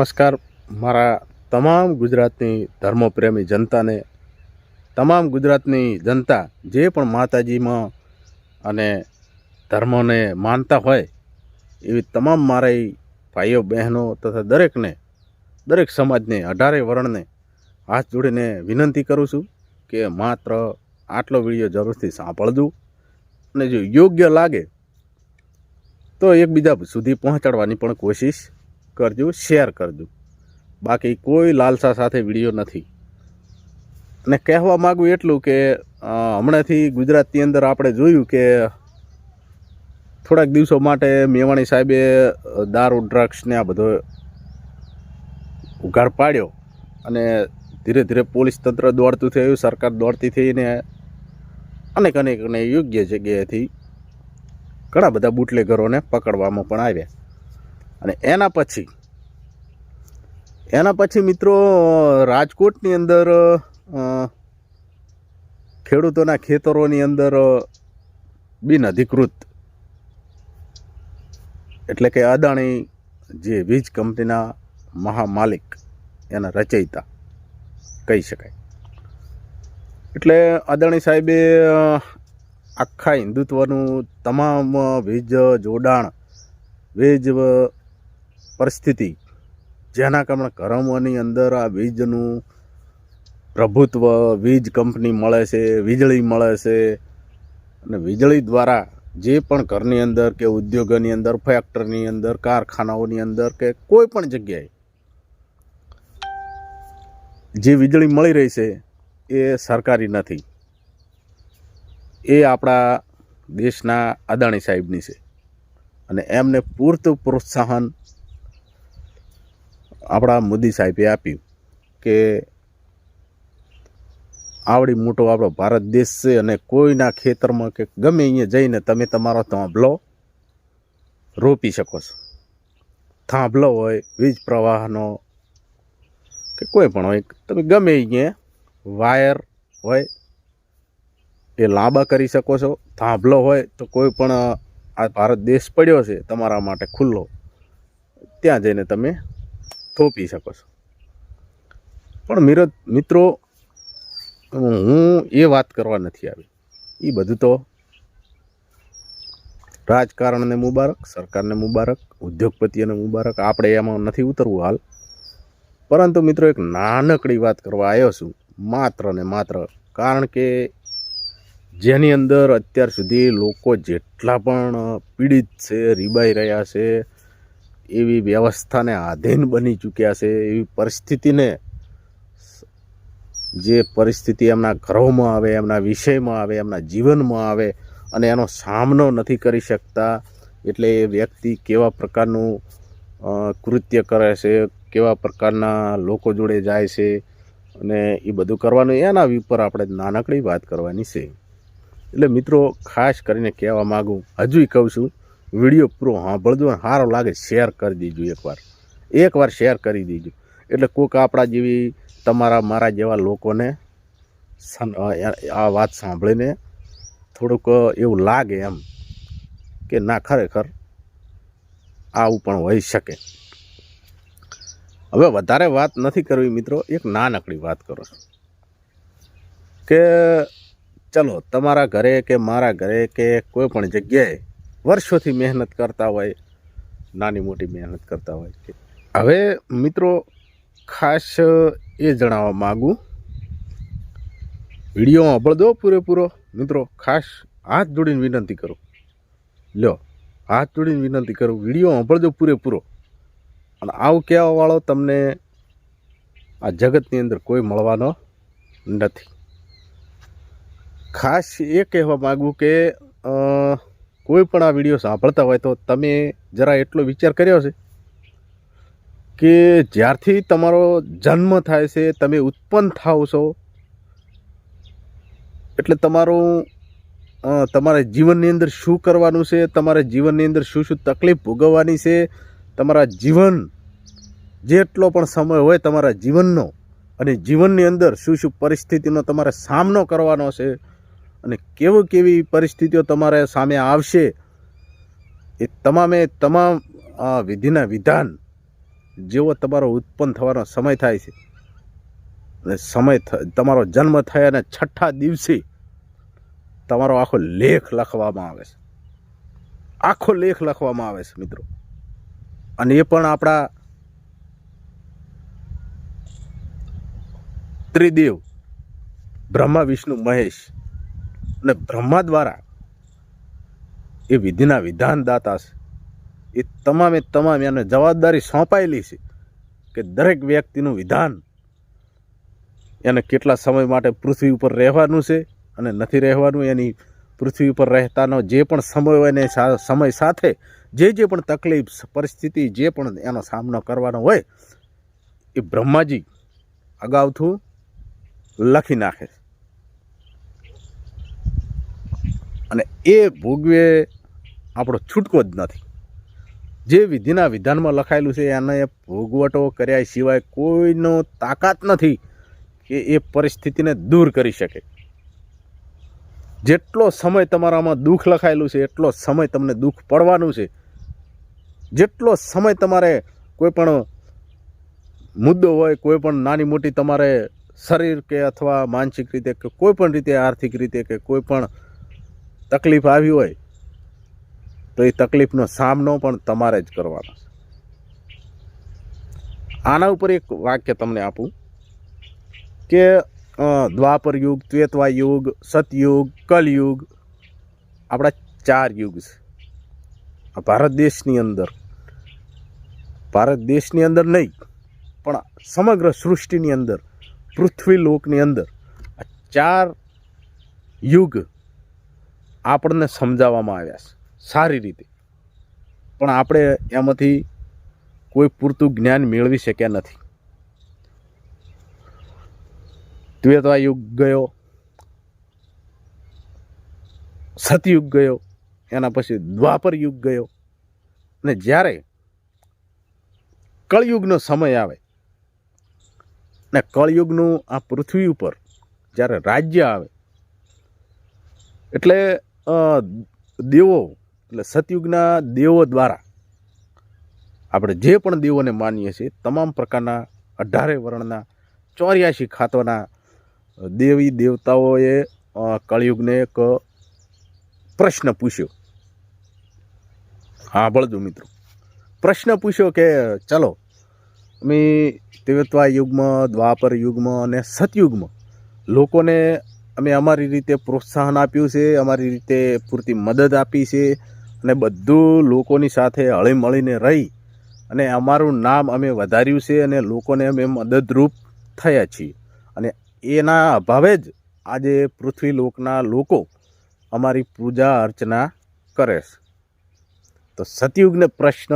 નમસ્કાર. મારા તમામ ગુજરાતની ધર્મપ્રેમી જનતાને, તમામ ગુજરાતની જનતા જે પણ માતાજીમાં અને ધર્મને માનતા હોય, એવી તમામ મારા ભાઈઓ, બહેનો તથા દરેકને, દરેક સમાજને, અઢારે વર્ણને હાથ જોડીને વિનંતી કરું છું કે માત્ર આટલો વીડિયો જરૂરથી સાંભળજો અને જો યોગ્ય લાગે તો એકબીજા સુધી પહોંચાડવાની પણ કોશિશ કરજો શેર કરજો. બાકી કોઈ લાલસા સાથે વીડિયો નથી. અને કહેવા માગું એટલું કે હમણાંથી ગુજરાતની અંદર આપણે જોયું કે થોડાક દિવસો માટે મેવાણી સાહેબે દારૂ ડ્રગ્સને આ બધો ઉઘાડ પાડ્યો. અને ધીરે ધીરે પોલીસ તંત્ર દોડતું થયું, સરકાર દોડતી થઈને અનેક અનેક અને યોગ્ય જગ્યાએથી ઘણા બધા બુટલેગરોને પકડવામાં પણ આવ્યા. અને એના પછી એના પછી મિત્રો, રાજકોટની અંદર ખેડૂતોના ખેતરોની અંદર બિનઅધિકૃત બિન અધિકૃત એટલે કે અદાણી જે વીજ કંપનીના મહામાલિક એના રચયિતા કહી શકાય. એટલે અદાણી સાહેબે આખા હિન્દુત્વનું તમામ વીજ જોડાણ, વીજ પરિસ્થિતિ. જેના કારણે કરમોની અંદર આ વીજનું પ્રભુત્વ વીજ કંપની મળે છે, વીજળી મળે છે. અને વીજળી દ્વારા જે પણ ઘરની અંદર કે ઉદ્યોગોની અંદર, ફેક્ટરીની અંદર, કારખાનાઓની અંદર કે કોઈ પણ જગ્યાએ જે વીજળી મળી રહી છે, એ સરકારી નથી. એ આપણા દેશના અદાણી સાહેબની છે. અને એમને પૂરતું પ્રોત્સાહન આપણા મોદી સાહેબે આપ્યું કે આવડી મોટો આપણો ભારત દેશ છે અને કોઈના ખેતરમાં કે ગમે અહીંયા જઈને તમે તમારો થાંભલો રોપી શકો છો. થાંભલો હોય, વીજ પ્રવાહનો કે કોઈ પણ હોય, તમે ગમે અહીંયા વાયર હોય એ લાંબા કરી શકો છો. થાંભલો હોય તો કોઈ પણ આ ભારત દેશ પડ્યો છે તમારા માટે ખુલ્લો, ત્યાં જઈને તમે થોપી શકો છો. પણ મિર મિત્રો હું એ વાત કરવા નથી આવી. એ બધું તો રાજકારણને મુબારક, સરકારને મુબારક, ઉદ્યોગપતિઓને મુબારક. આપણે એમાં નથી ઉતરવું હાલ. પરંતુ મિત્રો, એક નાનકડી વાત કરવા આવ્યો છું. માત્ર ને માત્ર કારણ કે જેની અંદર અત્યાર સુધી લોકો જેટલા પણ પીડિત છે, રીબાઈ રહ્યા છે એવી વ્યવસ્થાને આધીન બની ચૂક્યા છે, એવી પરિસ્થિતિને જે પરિસ્થિતિ એમના ઘરોમાં આવે, એમના વિષયમાં આવે, એમના જીવનમાં આવે અને એનો સામનો નથી કરી શકતા, એટલે એ વ્યક્તિ કેવા પ્રકારનું કૃત્ય કરે છે, કેવા પ્રકારના લોકો જોડે જાય છે અને એ બધું કરવાનું, એના ઉપર આપણે નાનકડી વાત કરવાની છે. એટલે મિત્રો, ખાસ કરીને કહેવા માગું હજુય કહું છું વીડિયો પૂરો સાંભળજો સારો લાગે શેર કરી દેજો એકવાર. એકવાર શેર કરી દેજો. એટલે કોઈક આપણા જેવી, તમારા, મારા જેવા લોકોને આ વાત સાંભળીને થોડુંક એવું લાગે એમ કે ના, ખરેખર આવું પણ હોઈ શકે. હવે વધારે વાત નથી કરવી મિત્રો, એક નાનકડી વાત કરો કે ચલો, તમારા ઘરે કે મારા ઘરે કે કોઈ પણ જગ્યાએ વર્ષોથી મહેનત કરતા હોય, નાની મોટી મહેનત કરતા હોય છે. હવે મિત્રો, ખાસ એ જણાવવા માગું વીડિયો સાંભળજો પૂરેપૂરો. મિત્રો, ખાસ હાથ જોડીને વિનંતી કરું. લ્યો, હાથ જોડીને વિનંતી કરું. વીડિયો સાંભળજો પૂરેપૂરો. અને આવું કહેવાવાળો તમને આ જગતની અંદર કોઈ મળવાનો નથી. ખાસ એ કહેવા માગું કે કોઈ પણ આ વીડિયો સાંભળતા હોય તો તમે જરા એટલો વિચાર કર્યો છે કે જ્યારથી તમારો જન્મ થાય છે, તમે ઉત્પન્ન થાવ છો, એટલે તમારું તમારે જીવનની અંદર શું કરવાનું છે, તમારા જીવનની અંદર શું શું તકલીફ ભોગવવાની છે, તમારા જીવન જેટલો પણ સમય હોય તમારા જીવનનો અને જીવનની અંદર શું શું પરિસ્થિતિનો તમારે સામનો કરવાનો છે અને કેવી કેવી પરિસ્થિતિઓ તમારે સામે આવશે એ તમામે તમામ, આ વિધિના વિધાન જેવો તમારો ઉત્પન્ન થવાનો સમય થાય છે. અને સમય તમારો જન્મ થયાના છઠ્ઠા દિવસે તમારો આખો લેખ લખવામાં આવે છે. આખો લેખ લખવામાં આવે છે મિત્રો. અને એ પણ આપણા ત્રિદેવ, બ્રહ્મા, વિષ્ણુ, મહેશ અને બ્રહ્મા દ્વારા એ વિધિના વિધાનદાતા છે. એ તમામે તમામ એને જવાબદારી સોંપાયેલી છે કે દરેક વ્યક્તિનું વિધાન એને કેટલા સમય માટે પૃથ્વી ઉપર રહેવાનું છે અને નથી રહેવાનું, એની પૃથ્વી ઉપર રહેતાનો જે પણ સમય હોય ને સમય સાથે જે જે પણ તકલીફ, પરિસ્થિતિ જે પણ એનો સામનો કરવાનો હોય, એ બ્રહ્માજી અગાઉથી લખી નાખે છે. અને એ ભોગવે આપણો છૂટકો જ નથી. જે વિધિના વિધાનમાં લખાયેલું છે, એને ભોગવટો કર્યા સિવાય કોઈનો તાકાત નથી કે એ પરિસ્થિતિને દૂર કરી શકે. જેટલો સમય તમારામાં દુઃખ લખાયેલું છે, એટલો સમય તમને દુઃખ પડવાનું છે. જેટલો સમય તમારે કોઈ પણ મુદ્દો હોય, કોઈ પણ નાની મોટી તમારે શરીર કે અથવા માનસિક રીતે કે કોઈ પણ રીતે, આર્થિક રીતે કે કોઈ પણ તકલીફ આવી હોય તો એ તકલીફનો સામનો પણ તમારે જ કરવાનો છે. આના ઉપર એક વાક્ય તમને આપું કે દ્વાપર યુગ, ત્વેતવા યુગ, સતયુગ, કલયુગ, આપણા ચાર યુગ છે. આ ભારત દેશની અંદર, ભારત દેશની અંદર નહીં, પણ સમગ્ર સૃષ્ટિની અંદર, પૃથ્વી લોકની અંદર આ ચાર યુગ આપણને સમજાવવામાં આવ્યા છે. સારી રીતે. પણ આપણે એમાંથી કોઈ પૂરતું જ્ઞાન મેળવી શક્યા નથી. દ્વેતવા યુગ ગયો. સતયુગ ગયો. એના પછી દ્વાપર યુગ ગયો. અને જ્યારે કળયુગનો સમય આવે ને કળયુગનું આ પૃથ્વી ઉપર જ્યારે રાજ્ય આવે, એટલે દેવો, એટલે સતયુગના દેવો દ્વારા આપણે જે પણ દેવોને માનીએ છીએ, તમામ પ્રકારના અઢારે વર્ણના ચોર્યાસી ખાતોના દેવી દેવતાઓએ કળિયુગને એક પ્રશ્ન પૂછ્યો. હા બળજો મિત્રો. પ્રશ્ન પૂછ્યો કે, ચાલો, અમે ત્રેતવા યુગમાં, દ્વાપર યુગમાં અને સતયુગમાં લોકોને અમે અમારી રીતે પ્રોત્સાહન આપ્યું છે, અમારી રીતે પૂરતી મદદ આપી છે અને બધું લોકોની સાથે હળીમળીને રહી અને અમારું નામ અમે વધાર્યું છે અને લોકોને અમે મદદરૂપ થયા છીએ. અને એના અભાવે જ આજે પૃથ્વી લોકના લોકો અમારી પૂજા અર્ચના કરે છે. તો સતયુગને પ્રશ્ન,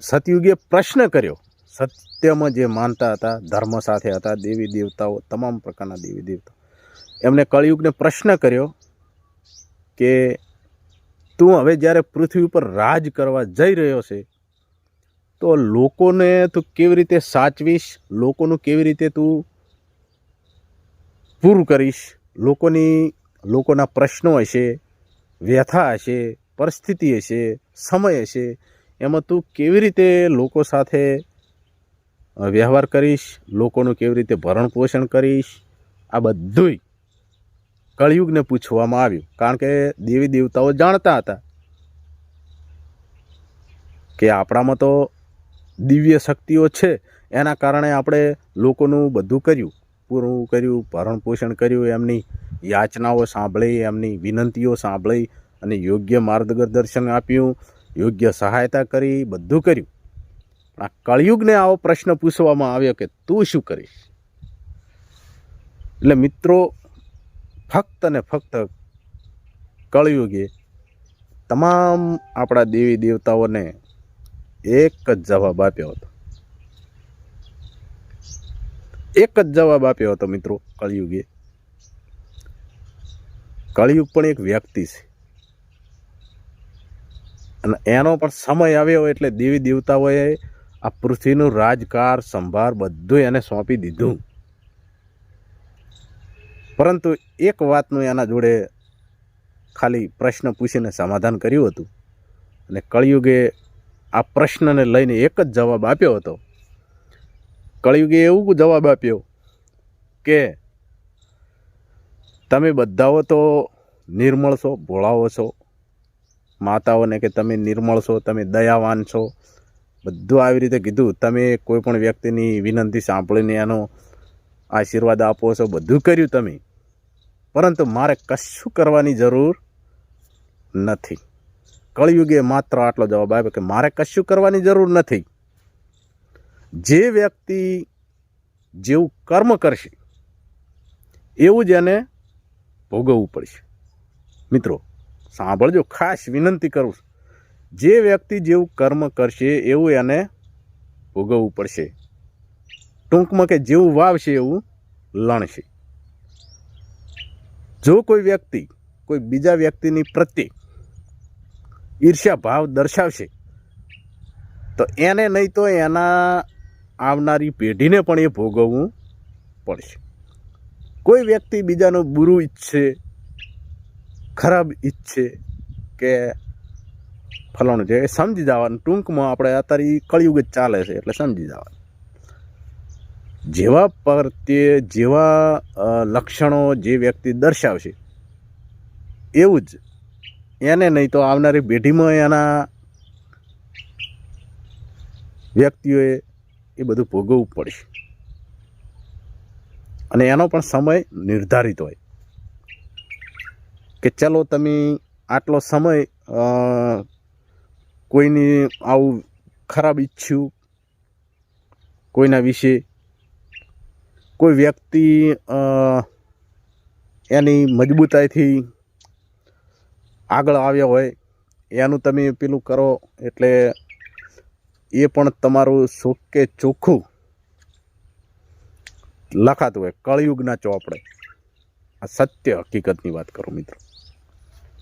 સતયુગે પ્રશ્ન કર્યો. સત્યમાં જે માનતા હતા, ધર્મ સાથે હતા, દેવી દેવતાઓ, તમામ પ્રકારના દેવી દેવતાઓ એમને કળયુગને પ્રશ્ન કર્યો કે તું હવે જ્યારે પૃથ્વી ઉપર રાજ કરવા જઈ રહ્યો છે, તો લોકોને તું કેવી રીતે સાચવીશ? લોકોનું કેવી રીતે તું પૂરું કરીશ? લોકોની, લોકોના પ્રશ્નો હશે, વ્યથા હશે, પરિસ્થિતિ હશે, સમય હશે, એમાં તું કેવી રીતે લોકો સાથે વ્યવહાર કરીશ? લોકોનું કેવી રીતે ભરણ પોષણ કરીશ? આ બધુંય કળયુગને પૂછવામાં આવ્યું, કારણ કે દેવી દેવતાઓ જાણતા હતા કે આપણામાં તો દિવ્ય શક્તિઓ છે, એના કારણે આપણે લોકોનું બધું કર્યું, પૂરું કર્યું, ભરણ પોષણ કર્યું, એમની યાચનાઓ સાંભળી, એમની વિનંતીઓ સાંભળી અને યોગ્ય માર્ગદર્શન આપ્યું, યોગ્ય સહાયતા કરી, બધું કર્યું. પણ આ કળિયુગને આવો પ્રશ્ન પૂછવામાં આવ્યો કે તું શું કરીશ? એટલે મિત્રો ફક્ત ને ફક્ત કળયુગે તમામ આપણા દેવી દેવતાઓને એક જ જવાબ આપ્યો હતો. એક જ જવાબ આપ્યો હતો મિત્રો કળિયુગે કળિયુગ પણ એક વ્યક્તિ છે. અને એનો પણ સમય આવ્યો એટલે દેવી દેવતાઓએ આ પૃથ્વીનું રાજકાર, સંભાર બધું એને સોંપી દીધું. પરંતુ એક વાતનું એના જોડે ખાલી પ્રશ્ન પૂછીને સમાધાન કર્યું હતું અને કળિયુગે આ પ્રશ્નને લઈને એક જ જવાબ આપ્યો હતો. કળિયુગે એવું જવાબ આપ્યો કે તમે બધાઓ તો નિર્મળ છો, ભોળાઓ છો. માતાઓને કે તમે નિર્મળ છો, તમે દયાવાન છો. બધું આવી રીતે કીધું. તમે કોઈ પણ વ્યક્તિની વિનંતી સાંભળીને એનો આશીર્વાદ આપો છો. બધું કર્યું તમે. પરંતુ મારે કશું કરવાની જરૂર નથી. કળિયુગે માત્ર આટલો જવાબ આપ્યો કે મારે કશું કરવાની જરૂર નથી. જે વ્યક્તિ જેવું કર્મ કરશે, એવું જ એને ભોગવવું પડશે. મિત્રો, સાંભળજો, ખાસ વિનંતી કરું છું. જે વ્યક્તિ જેવું કર્મ કરશે, એવું એને ભોગવવું પડશે. ટૂંકમાં કે જેવું વાવશે, એવું લણશે. જો કોઈ વ્યક્તિ, કોઈ બીજા વ્યક્તિની પ્રત્યે ઈર્ષ્યા ભાવ દર્શાવશે, તો એને નહીં તો એના આવનારી પેઢીને પણ એ ભોગવવું પડશે. કોઈ વ્યક્તિ બીજાનું બુરું ઈચ્છે, ખરાબ ઈચ્છે કે ફલાણું છે એ સમજી જવાનું. ટૂંકમાં આપણે અત્યારે કળિયુગ જ ચાલે છે, એટલે સમજી જવાનું. જેવા પ્રત્યે જેવા લક્ષણો જે વ્યક્તિ દર્શાવશે, એવું જ. એને નહીં તો આવનારી પેઢીમાં એના વ્યક્તિઓએ એ બધું ભોગવવું પડશે. અને એનો પણ સમય નિર્ધારિત હોય. કે ચલો તમે આટલો સમય કોઈની આવું ખરાબ ઈચ્છ્યું, કોઈના વિશે કોઈ વ્યક્તિ એની મજબૂતાઈથી આગળ આવ્યા હોય, એનું તમે પેલું કરો એટલે એ પણ તમારું ચોખ્ખે ચોખ્ખું લખાતું હોય. કળયુગના ચોપડે આ સત્ય હકીકતની વાત કરું મિત્રો.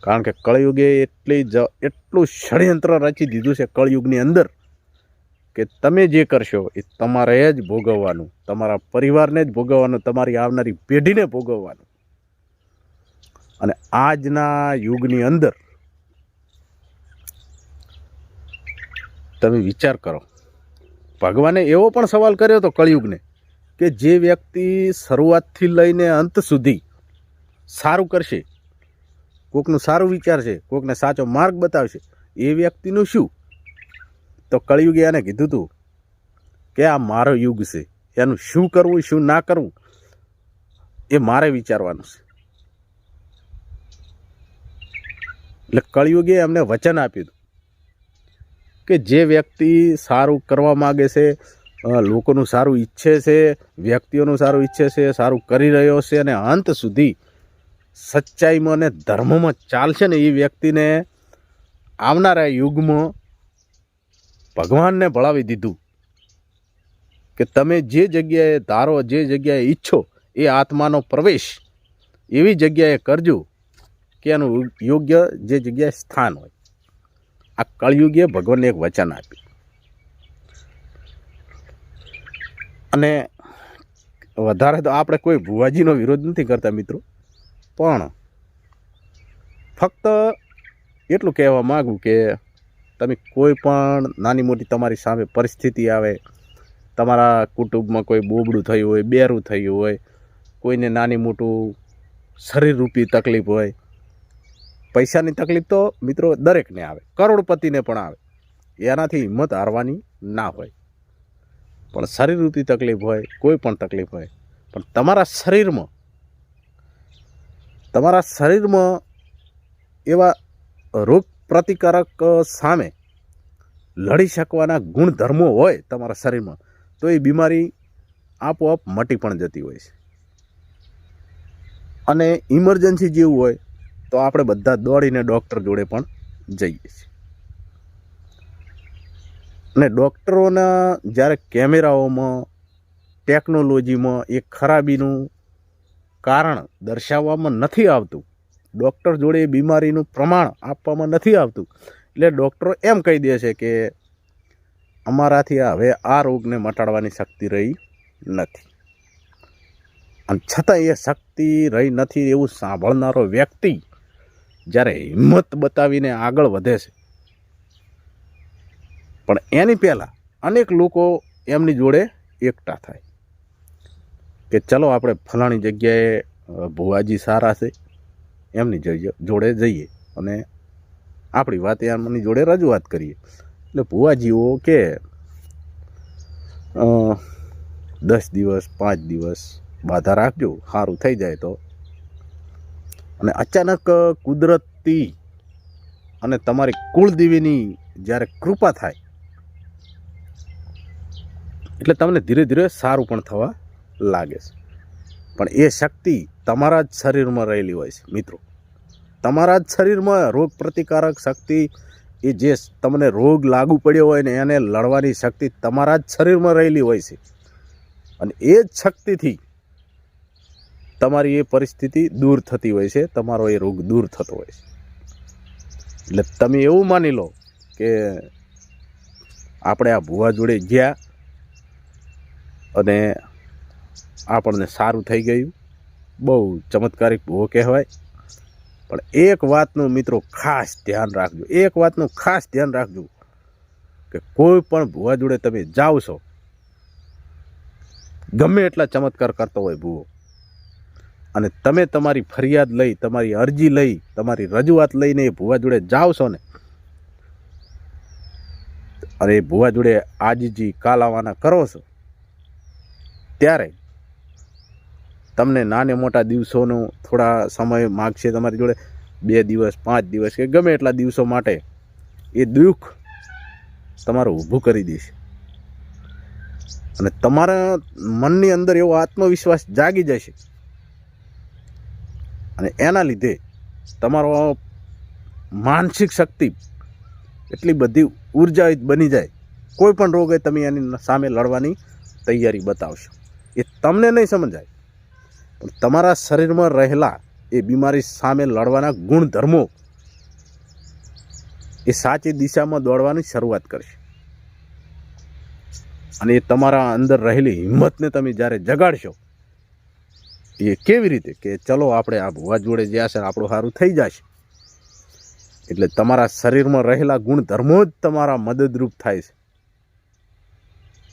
કારણ કે કળયુગે એટલી જ, એટલું ષડયંત્ર રચી દીધું છે કળયુગની અંદર. કે તમે જે કરશો એ તમારે જ ભોગવવાનું. તમારા પરિવારને જ ભોગવવાનું, તમારી આવનારી પેઢીને ભોગવવાનું. અને આજના યુગની અંદર તમે વિચાર કરો. ભગવાને એવો પણ સવાલ કર્યો હતો કળિયુગને કે જે વ્યક્તિ શરૂઆતથી લઈને અંત સુધી સારું કરશે, કોકનું સારું વિચારશે કોકને સાચો માર્ગ બતાવશે, એ વ્યક્તિનું શું? તો કળિયુગે એને કીધું હતું કે આ મારો યુગ છે, એનું શું કરવું, શું ના કરવું, એ મારે વિચારવાનું છે. એટલે કળિયુગે એમને વચન આપ્યું હતું કે જે વ્યક્તિ સારું કરવા માગે છે લોકોનું સારું ઈચ્છે છે, વ્યક્તિઓનું સારું ઈચ્છે છે, સારું કરી રહ્યો છે અને અંત સુધી સચ્ચાઈમાં અને ધર્મમાં ચાલશે ને એ વ્યક્તિને આવનારા યુગમાં ભગવાનને ભળાવી દીધું કે તમે જે જગ્યાએ ધારો જે જગ્યાએ ઈચ્છો એ આત્માનો પ્રવેશ એવી જગ્યાએ કરજો કે એનું યોગ્ય જે જગ્યાએ સ્થાન હોય. આ કળયુગે ભગવાનને એક વચન આપ્યું. અને વધારે તો આપણે કોઈ ભુવાજીનો વિરોધ નથી કરતા મિત્રો, પણ ફક્ત એટલું કહેવા માગું કે તમે કોઈ પણ નાની મોટી તમારી સામે પરિસ્થિતિ આવે, તમારા કુટુંબમાં કોઈ બોબડું થયું હોય, બેરું થયું હોય, કોઈને નાની મોટું શરીરરૂપી તકલીફ હોય, પૈસાની તકલીફ તો મિત્રો દરેકને આવે, કરોડપતિને પણ આવે. એનાથી હિંમત હારવાની ના હોય. પણ શરીરરૂપી તકલીફ હોય, કોઈ પણ તકલીફ હોય, પણ તમારા શરીરમાં તમારા શરીરમાં એવા રોગ પ્રતિકારક સામે લડી શકવાના ગુણધર્મો હોય તમારા શરીરમાં, તો એ બીમારી આપોઆપ મટી પણ જતી હોય છે. અને ઇમરજન્સી જેવું હોય, તો આપણે બધા દોડીને ડૉક્ટર જોડે પણ જઈએ છીએ. અને ડૉક્ટરોના જ્યારે કેમેરાઓમાં, ટેકનોલોજીમાં એ ખરાબીનું કારણ દર્શાવવામાં નથી આવતું ડૉક્ટર જોડે એ બીમારીનું પ્રમાણ આપવામાં નથી આવતું. એટલે ડૉક્ટરો એમ કહી દે છે કે અમારાથી હવે આ રોગને મટાડવાની શક્તિ રહી નથી. અને છતાં એ શક્તિ રહી નથી એવું સાંભળનારો વ્યક્તિ જ્યારે હિંમત બતાવીને આગળ વધે છે. પણ એની પહેલાં અનેક લોકો એમની જોડે એકઠા થાય. કે ચલો આપણે ફલાણી જગ્યાએ ભુવાજી સારા છે. એમની જોડે જઈએ અને આપણી વાત એમની જોડે રજૂઆત કરીએ. એટલે ભુવાજીઓ કે દસ દિવસ, પાંચ દિવસ બાધા રાખજો સારું થઈ જાય તો. અને અચાનક કુદરતી અને તમારી કુળદેવીની જ્યારે કૃપા થાય, એટલે તમને ધીરે ધીરે સારું પણ થવા લાગે છે. પણ એ શક્તિ તમારા જ શરીરમાં રહેલી હોય છે, મિત્રો. તમારા જ શરીરમાં રોગ પ્રતિકારક શક્તિ એ જે તમને રોગ લાગુ પડ્યો હોય ને એને લડવાની શક્તિ તમારા જ શરીરમાં રહેલી હોય છે. અને એ જ શક્તિથી તમારી એ પરિસ્થિતિ દૂર થતી હોય છે, તમારો એ રોગ દૂર થતો હોય છે. એટલે તમે એવું માની લો કે આપણે આ ભુવા જોડે ગયા અને આપણને સારું થઈ ગયું. બહુ ચમત્કારિક ભૂવો કહેવાય. પણ એક વાતનું મિત્રો ખાસ ધ્યાન રાખજો. એક વાતનું ખાસ ધ્યાન રાખજો કે કોઈ પણ ભૂવા જોડે તમે જાઓ છો, ગમે એટલા ચમત્કાર કરતો હોય ભૂવો, અને તમે તમારી ફરિયાદ લઈ, તમારી અરજી લઈ, તમારી રજૂઆત લઈને એ ભૂવા જોડે જાઓ છો ને, અને એ ભૂવા જોડે આજજી આવવાના કરો છો, ત્યારે તમને નાને મોટા દિવસોનો થોડા સમય માગશે તમારી જોડે. બે દિવસ, પાંચ દિવસ કે ગમે એટલા દિવસો માટે એ દુઃખ તમારું ઊભું કરી દેશે. અને તમારા મનની અંદર એવો આત્મવિશ્વાસ જાગી જશે. અને એના લીધે તમારો માનસિક શક્તિ એટલી બધી ઉર્જાયુત બની જાય. કોઈ પણ રોગે તમે એની સામે લડવાની તૈયારી બતાવશો. એ તમને નહીં સમજાય. પણ તમારા શરીરમાં રહેલા એ બીમારી સામે લડવાના ગુણધર્મો એ સાચી દિશામાં દોડવાની શરૂઆત કરશે. અને એ તમારા અંદર રહેલી હિંમતને તમે જ્યારે જગાડશો, એ કેવી રીતે કે ચલો આપણે આ ભુવા જોડે જ્યાં છે આપણું સારું થઈ જશે. એટલે તમારા શરીરમાં રહેલા ગુણધર્મો જ તમારા મદદરૂપ થાય છે.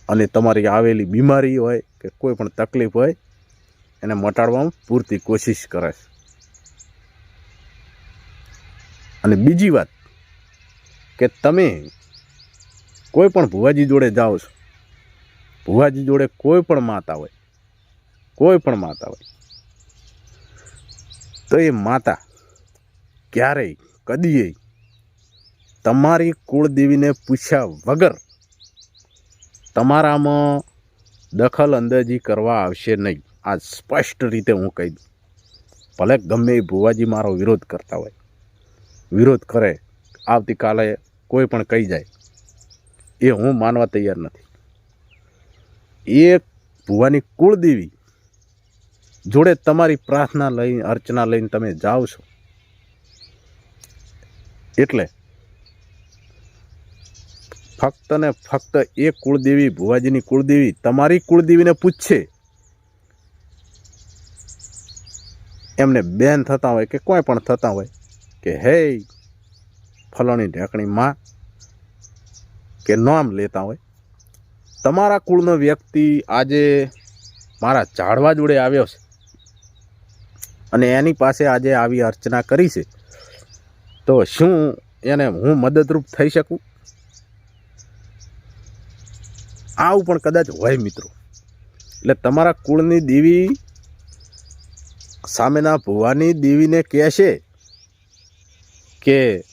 અને તમારી આવેલી બીમારી હોય કે કોઈ પણ તકલીફ હોય એને મટાડવામાં પૂરતી કોશિશ કરે છે. અને બીજી વાત કે તમે કોઈ પણ ભુવાજી જોડે જાઓ છો, ભુવાજી જોડે કોઈ પણ માતા હોય, કોઈ પણ માતા હોય, તો એ માતા ક્યારેય કદીએ તમારી કુળદેવીને પૂછ્યા વગર તમારામાં દખલ અંદાજી કરવા આવશે નહીં. આ સ્પષ્ટ રીતે હું કહી દઉં. ભલે ગમે એ ભુવાજી મારો વિરોધ કરતા હોય. વિરોધ કરે, આવતીકાલે કોઈ પણ કહી જાય, એ હું માનવા તૈયાર નથી. એ ભુવાની કુળદેવી જોડે તમારી પ્રાર્થના લઈ, અર્ચના લઈને તમે જાઓ છો. એટલે ફક્ત ને ફક્ત એ કુળદેવી, ભુવાજીની કુળદેવી તમારી કુળદેવીને પૂછશે એમને બેન થતા હોય કે કોઈ પણ થતા હોય કે, હે, ફલાણી ઢેકણી માં કે નામ લેતા હોય. તમારા કુળનો વ્યક્તિ આજે મારા ઝાડવા જોડે આવ્યો છે અને એની પાસે આજે આવી અર્ચના કરી છે, તો શું એને હું મદદરૂપ થઈ શકું? આવું પણ કદાચ હોય મિત્રો. એટલે તમારા કુળની દેવી સામેના ભુવાની દેવીને કહેશે કે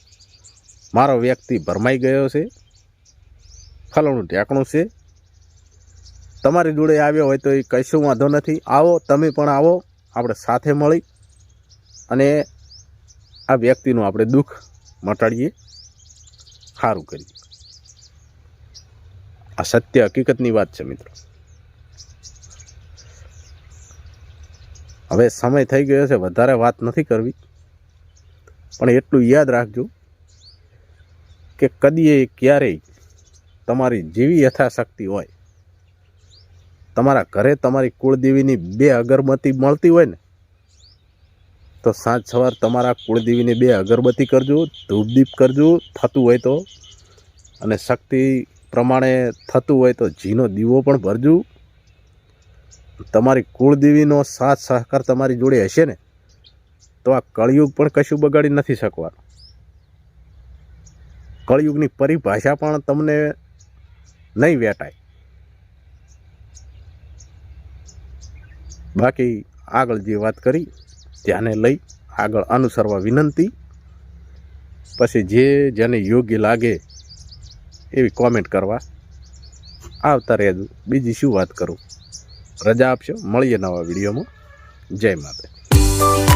મારો વ્યક્તિ ભરમાઈ ગયો છે, ફલાણું ઢેકણું છે. તમારી જોડે આવ્યો હોય તો એ કશું વાંધો નથી. આવો, તમે પણ આવો, આપણે સાથે મળી અને આ વ્યક્તિનું આપણે દુઃખ મટાડીએ. સારું કરીએ. આ સત્ય હકીકતની વાત છે, મિત્રો. હવે સમય થઈ ગયો છે, વધારે વાત નથી કરવી. પણ એટલું યાદ રાખજો કે કદીએ ક્યારેય તમારી જેવી યથાશક્તિ હોય. તમારા ઘરે તમારી કુળદેવીની બે અગરબત્તી મળતી હોય ને, તો સાંજ સવાર તમારા કુળદેવીની બે અગરબત્તી કરજો, ધૂપદીપ કરજો, થતું હોય તો. અને શક્તિ પ્રમાણે થતું હોય તો જીનો દીવો પણ ભરજો. તમારી કુળદેવીનો સાથ સહકાર તમારી જોડે હશે ને? તો આ કળિયુગ પણ કશું બગાડી નથી શકવાનું. કળિયુગની પરિભાષા પણ તમને નહીં વેટાય. બાકી આગળ જે વાત કરી, ધ્યાને લઈ આગળ અનુસરવા વિનંતી. પછી જે જેને યોગ્ય લાગે એવી કોમેન્ટ કરવા. આવતા રહેજો બીજી શું વાત કરું? રજા આપશો. મળીએ નવા વિડીયોમાં. જય માતા